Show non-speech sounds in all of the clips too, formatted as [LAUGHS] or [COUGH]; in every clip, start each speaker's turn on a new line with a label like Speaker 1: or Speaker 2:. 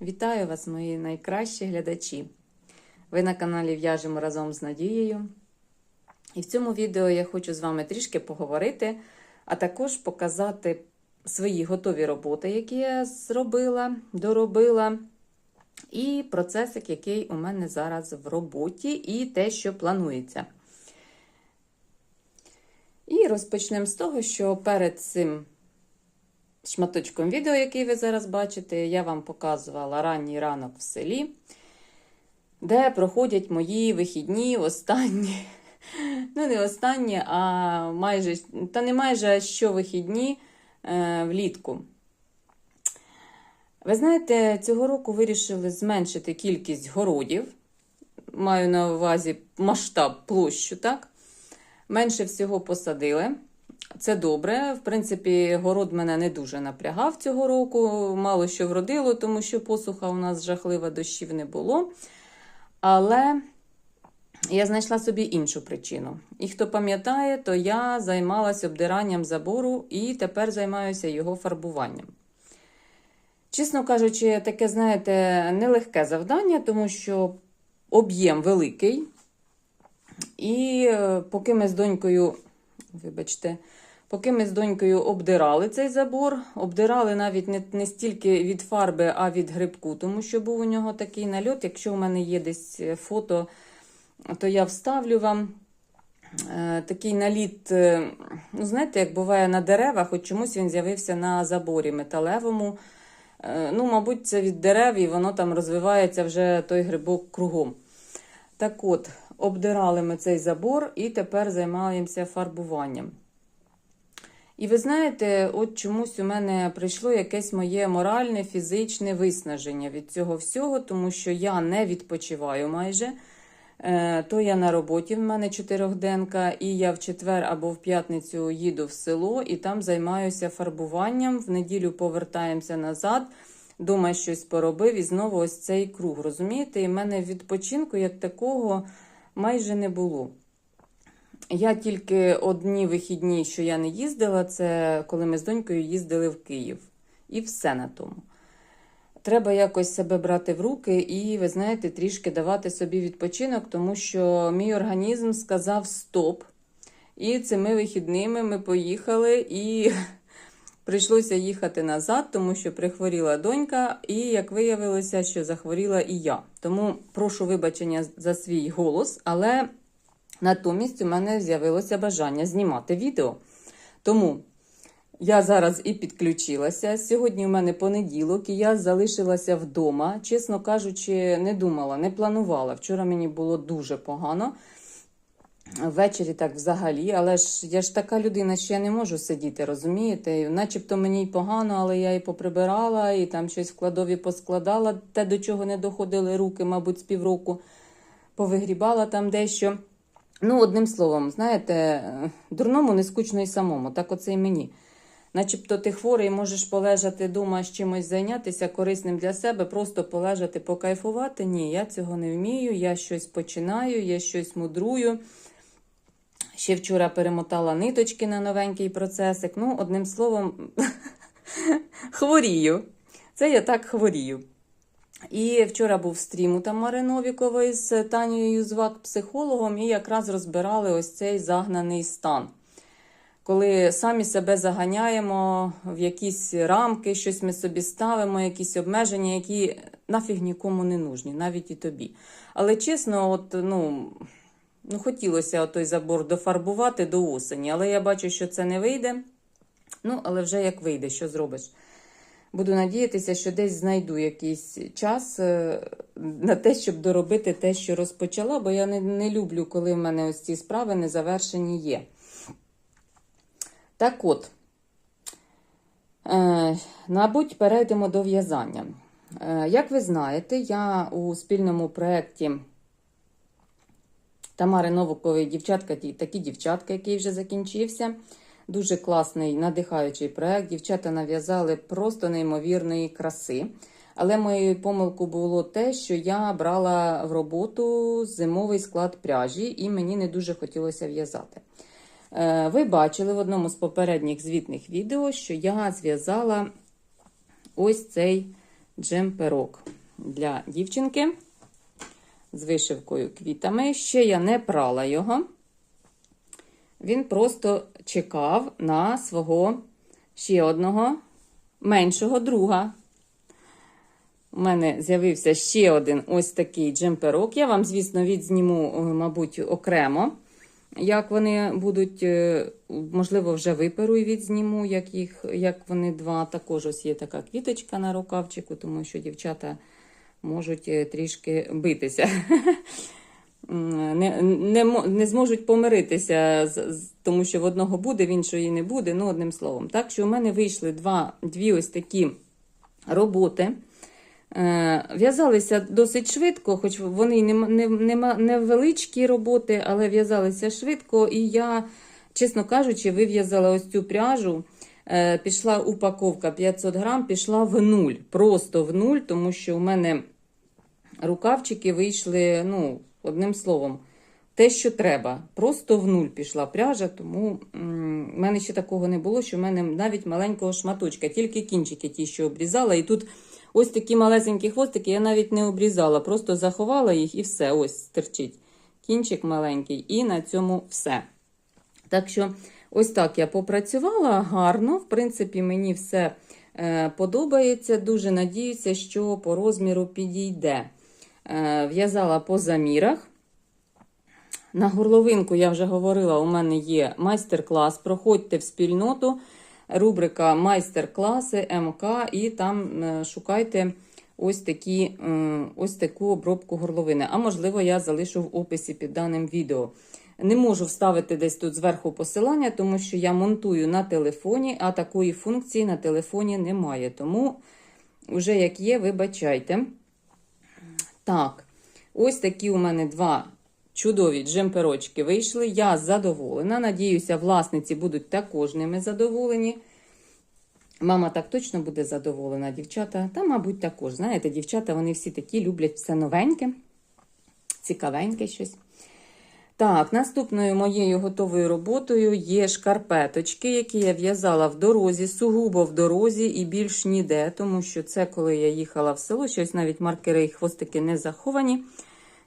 Speaker 1: Вітаю вас, мої найкращі глядачі. Ви на каналі В'яжемо разом з Надією. І в цьому відео я хочу з вами трішки поговорити, а також показати свої готові роботи, які я зробила, доробила, і процесик, який у мене зараз в роботі, і те, що планується. І розпочнемо з того, що перед цим шматочком відео, який ви зараз бачите, я вам показувала ранній ранок в селі, де проходять мої вихідні останні. [LAUGHS] Ну, не останні, а майже, та не майже а щовихідні е, влітку. Ви знаєте, цього року вирішили зменшити кількість городів. Маю на увазі масштаб площу, так? Менше всього посадили. Це добре. В принципі, город мене не дуже напрягав цього року. Мало що вродило, тому що посуха у нас жахлива дощів не було. Але я знайшла собі іншу причину. І хто пам'ятає, то я займалася обдиранням забору і тепер займаюся його фарбуванням. Чесно кажучи, таке, знаєте, нелегке завдання, тому що об'єм великий. І е, поки ми з донькою, вибачте, поки ми з донькою обдирали цей забор, обдирали навіть не, не стільки від фарби, а від грибку, тому що був у нього такий нальот. Якщо в мене є десь фото, то я вставлю вам е, такий наліт, е, ну, знаєте, як буває на деревах, от чомусь він з'явився на заборі металевому. Е, ну, мабуть, це від дерев, і воно там розвивається вже той грибок кругом. Так от, обдирали ми цей забор і тепер займаємося фарбуванням. І ви знаєте, от чомусь у мене прийшло якесь моє моральне, фізичне виснаження від цього всього, тому що я не відпочиваю майже. Е, То я на роботі, в мене чотирьохденка, і я в четвер або в п'ятницю їду в село і там займаюся фарбуванням. В неділю повертаємося назад, дома щось поробив, і знову ось цей круг. Розумієте, і в мене відпочинку як такого майже не було. Я тільки одні вихідні, що я не їздила, це коли ми з донькою їздили в Київ. І все на тому. Треба якось себе брати в руки і, ви знаєте, трішки давати собі відпочинок, тому що мій організм сказав стоп. І цими вихідними ми поїхали і прийшлося їхати назад, тому що прихворіла донька, і як виявилося, що захворіла і я. Тому прошу вибачення за свій голос, але натомість у мене з'явилося бажання знімати відео. Тому. Я зараз і підключилася. Сьогодні у мене понеділок, і я залишилася вдома. Чесно кажучи, не думала, не планувала. Вчора мені було дуже погано. Ввечері так взагалі, але ж я ж така людина, що я не можу сидіти, розумієте? Начебто мені й погано, але я і поприбирала, і там щось в кладові поскладала, те, до чого не доходили руки, мабуть, з півроку повигрібала там дещо. Ну, одним словом, знаєте, дурному не скучно і самому, так оце і мені. Начебто ти хворий, можеш полежати вдома з чимось зайнятися корисним для себе, просто полежати, покайфувати. Ні, я цього не вмію, я щось починаю, я щось мудрую. Ще вчора перемотала ниточки на новенький процесик. Ну, одним словом, [LAUGHS] хворію. Це я так хворію. І вчора був стрім у Тамари Новікової з Танією Юзвак, психологом, і якраз розбирали ось цей загнаний стан коли самі себе заганяємо в якісь рамки, щось ми собі ставимо, якісь обмеження, які нафіг нікому не нужні, навіть і тобі. Але чесно, от, ну, ну хотілося той забор дофарбувати до осені, але я бачу, що це не вийде. Ну, але вже як вийде, що зробиш. Буду надіятися, що десь знайду якийсь час е, на те, щоб доробити те, що розпочала, бо я не, не люблю, коли в мене ось ці справи незавершені є. Так от, е, мабуть, перейдемо до в'язання. Е, як ви знаєте, я у спільному проєкті Тамари Новикової дівчатка, такі дівчатка, який вже закінчився. Дуже класний надихаючий проєкт. Дівчата нав'язали просто неймовірної краси. Але моєю помилкою було те, що я брала в роботу зимовий склад пряжі, і мені не дуже хотілося в'язати. Е, ви бачили в одному з попередніх звітних відео, що я зв'язала ось цей джемперок для дівчинки з вишивкою квітами. Ще я не прала його. Він просто чекав на свого ще одного меншого друга. У мене з'явився ще один ось такий джемперок. Я вам, звісно, відзніму, е, мабуть, окремо. Як вони будуть, е, можливо, вже виперу і відзніму, як, їх, як вони два. Також ось є така квіточка на рукавчику, тому що дівчата можуть е, трішки битися. [LAUGHS] Не, не, не зможуть помиритися, тому що в одного буде, в іншої не буде. Ну, одним словом. Так що у мене вийшли два, дві ось такі роботи. Е, В'язалися досить швидко, хоч вони й не, не, не, невеличкі роботи, але в'язалися швидко. І я, чесно кажучи, вив'язала ось цю пряжу. Е, Пішла упаковка 500 грам, пішла в нуль. Просто в нуль, тому що у мене рукавчики вийшли, ну, одним словом, те, що треба. Просто в нуль пішла пряжа, тому в мене ще такого не було, що в мене навіть маленького шматочка, тільки кінчики ті, що обрізала. І тут ось такі малесенькі хвостики я навіть не обрізала, просто заховала їх і все. Ось терчить. Кінчик маленький, і на цьому все. Так що, ось так я попрацювала гарно. В принципі, мені все е, подобається. Дуже надіюся, що по розміру підійде. Е, в'язала по замірах. На горловинку я вже говорила, у мене є майстер-клас. Проходьте в спільноту, рубрика майстер-класи МК, і там е, шукайте ось, такі, е, ось таку обробку горловини. А можливо, я залишу в описі під даним відео. Не можу вставити десь тут зверху посилання, тому що я монтую на телефоні, а такої функції на телефоні немає. Тому, вже як є, вибачайте. Так, ось такі у мене два чудові джемперочки вийшли. Я задоволена. Надіюся, власниці будуть також ними задоволені. Мама так точно буде задоволена, дівчата, та, мабуть, також. Знаєте, дівчата, вони всі такі люблять все новеньке, цікавеньке щось. Так, наступною моєю готовою роботою є шкарпеточки, які я в'язала в дорозі, сугубо в дорозі і більш ніде, тому що це коли я їхала в село, щось навіть маркери і хвостики не заховані.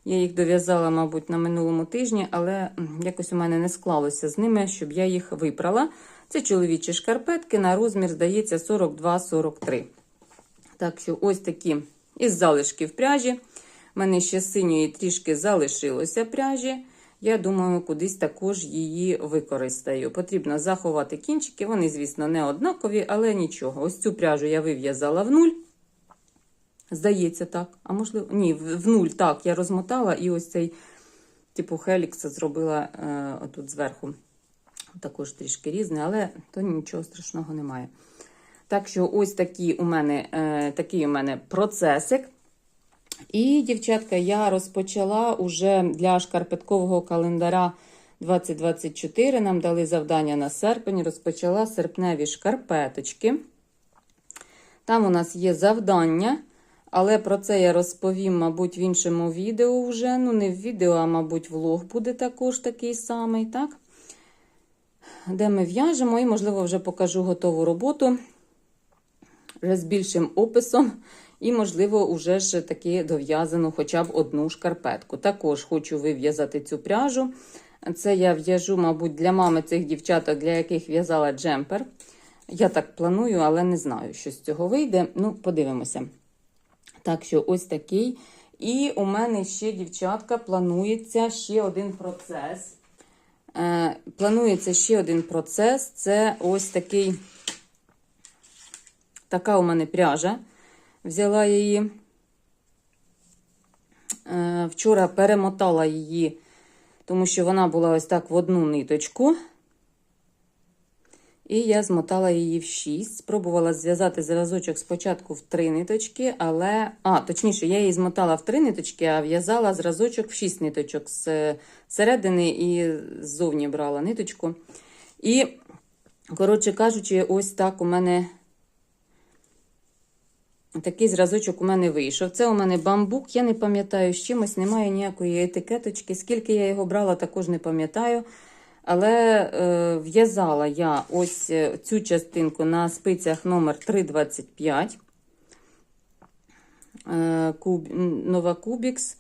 Speaker 1: Я їх дов'язала, мабуть, на минулому тижні, але якось у мене не склалося з ними, щоб я їх випрала. Це чоловічі шкарпетки на розмір, здається, 42-43. Так що ось такі із залишків пряжі. У мене ще синьої трішки залишилося пряжі. Я думаю, кудись також її використаю. Потрібно заховати кінчики. Вони, звісно, не однакові, але нічого. Ось цю пряжу я вив'язала в нуль. Здається, так. А можливо, ні, в нуль так. Я розмотала і ось цей, типу, хелікс зробила е, отут зверху. Також трішки різне, але то нічого страшного немає. Так що, ось такі у мене, е, такий у мене процесик. І, дівчатка, я розпочала уже для шкарпеткового календаря 2024. Нам дали завдання на серпень. Розпочала серпневі шкарпеточки. Там у нас є завдання, але про це я розповім, мабуть, в іншому відео вже. Ну, не в відео, а, мабуть, влог буде також такий самий, так? Де ми в'яжемо, і, можливо, вже покажу готову роботу вже з більшим описом. І, можливо, вже ж таки дов'язану хоча б одну шкарпетку. Також хочу вив'язати цю пряжу. Це я в'яжу, мабуть, для мами цих дівчаток, для яких в'язала джемпер. Я так планую, але не знаю, що з цього вийде. Ну, подивимося. Так що, ось такий. І у мене ще, дівчатка, планується ще один процес. Е, планується ще один процес. Це ось такий, така у мене пряжа. Взяла її. Е, вчора перемотала її, тому що вона була ось так в одну ниточку. І я змотала її в 6. Спробувала зв'язати зразочок спочатку в 3 ниточки, але. А, точніше, я її змотала в 3 ниточки, а в'язала зразочок в 6 ниточок з середини і ззовні брала ниточку. І, коротше кажучи, ось так у мене такий зразочок у мене вийшов. Це у мене бамбук, я не пам'ятаю, з чимось немає ніякої етикеточки. Скільки я його брала, також не пам'ятаю. Але е, в'язала я ось е, цю частинку на спицях номер 325. е, куб, Cubix.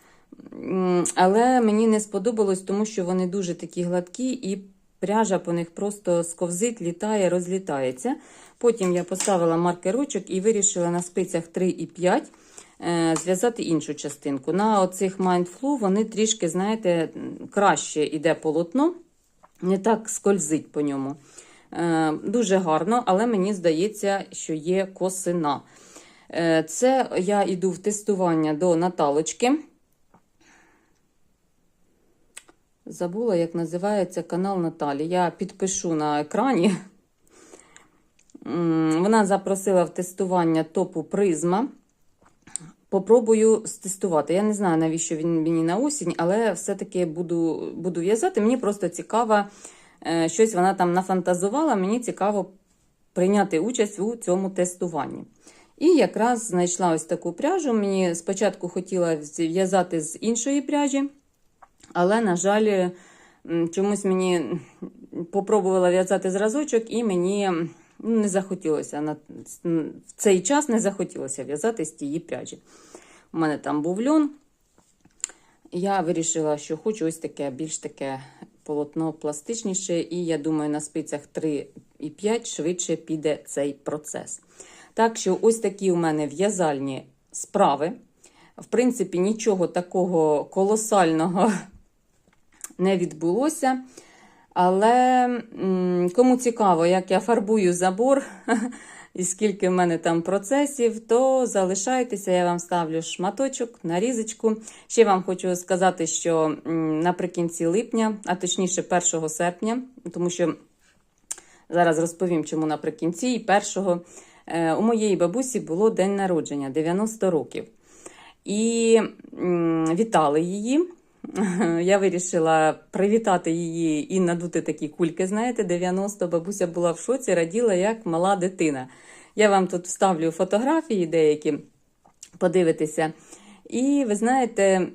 Speaker 1: М, Але мені не сподобалось, тому що вони дуже такі гладкі і пряжа по них просто сковзить, літає, розлітається. Потім я поставила маркер ручок і вирішила на спицях 3 і 5 е, зв'язати іншу частинку. На оцих Mindflow вони трішки, знаєте, краще йде полотно, не так скользить по ньому. Е, Дуже гарно, але мені здається, що є косина. Е, Це я йду в тестування до Наталочки. Забула, як називається канал Наталі. Я підпишу на екрані. Вона запросила в тестування топу призма. Попробую стестувати. Я не знаю, навіщо він мені на осінь, але все-таки буду, буду в'язати. Мені просто цікаво, е, щось вона там нафантазувала. Мені цікаво прийняти участь у цьому тестуванні. І якраз знайшла ось таку пряжу. Мені спочатку хотіла в'язати з іншої пряжі, але, на жаль, чомусь мені попробувала в'язати зразочок, і мені не захотілося на в цей час не захотілося в'язати з тієї пряжі. У мене там був льон. Я вирішила, що хочу ось таке, більш таке полотно пластичніше, і я думаю, на спицях 3 і 5 швидше піде цей процес. Так що, ось такі у мене в'язальні справи. В принципі, нічого такого колосального [LAUGHS] не відбулося. Але кому цікаво, як я фарбую забор [LAUGHS] і скільки в мене там процесів, то залишайтеся, я вам ставлю шматочок, нарізочку. Ще вам хочу сказати, що наприкінці липня, а точніше 1 серпня, тому що зараз розповім, чому наприкінці і 1 е, у моєї бабусі було день народження 90 років. І вітали її. [LAUGHS] Я вирішила привітати її і надути такі кульки. Знаєте, 90 бабуся була в шоці, раділа як мала дитина. Я вам тут вставлю фотографії деякі, подивитися. І ви знаєте,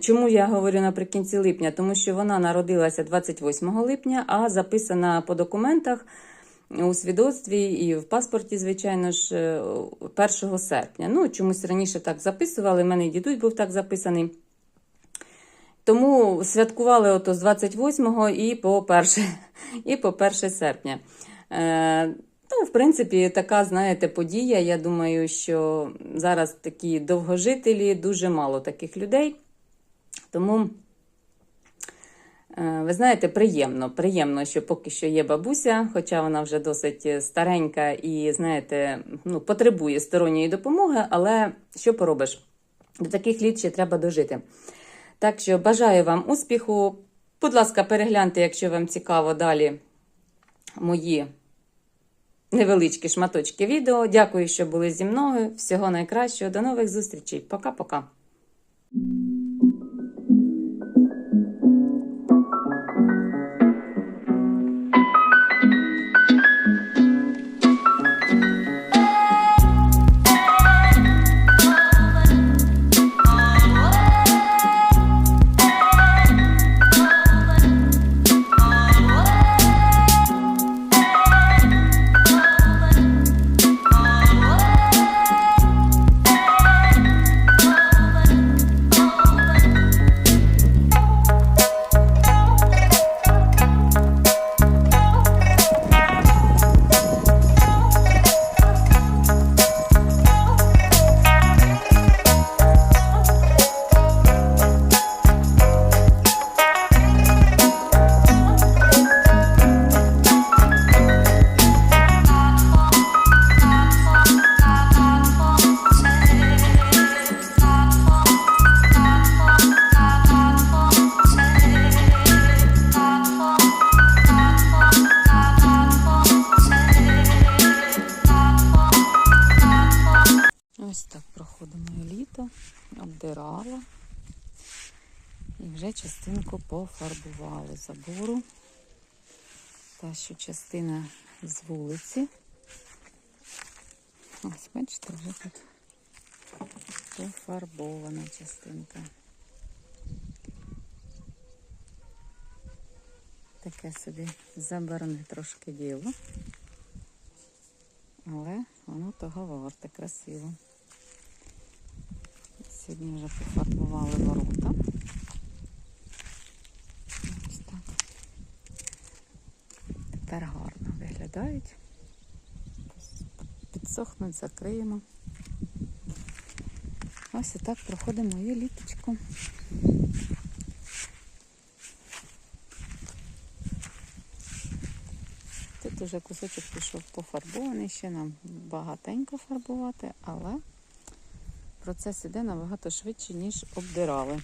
Speaker 1: чому я говорю наприкінці липня? Тому що вона народилася 28 липня, а записана по документах у свідоцтві і в паспорті, звичайно ж, е, 1 серпня. Ну, чомусь раніше так записували. У мене дідусь був так записаний. Тому святкували ото з 28 і по 1, [LAUGHS] і по 1 серпня. Е, ну, в принципі, така, знаєте, подія. Я думаю, що зараз такі довгожителі, дуже мало таких людей. Тому, е, ви знаєте, приємно, приємно, що поки що є бабуся, хоча вона вже досить старенька і, знаєте, ну, потребує сторонньої допомоги, але що поробиш? До таких літ ще треба дожити. Так що бажаю вам успіху. Будь ласка, перегляньте, якщо вам цікаво далі мої невеличкі шматочки відео. Дякую, що були зі мною. Всього найкращого. До нових зустрічей. Пока-пока. Пофарбували забору. Та що частина з вулиці. Ось, бачите, вже тут пофарбована частинка. Таке собі забарне трошки діло. Але воно того варте красиво. Сьогодні вже пофарбували ворота. Ось так. Тепер гарно виглядають. Підсохнуть, закриємо. Ось і так проходимо моє літочко. Тут уже кусочок пішов пофарбований, ще нам багатенько фарбувати, але процес іде набагато швидше, ніж обдирали.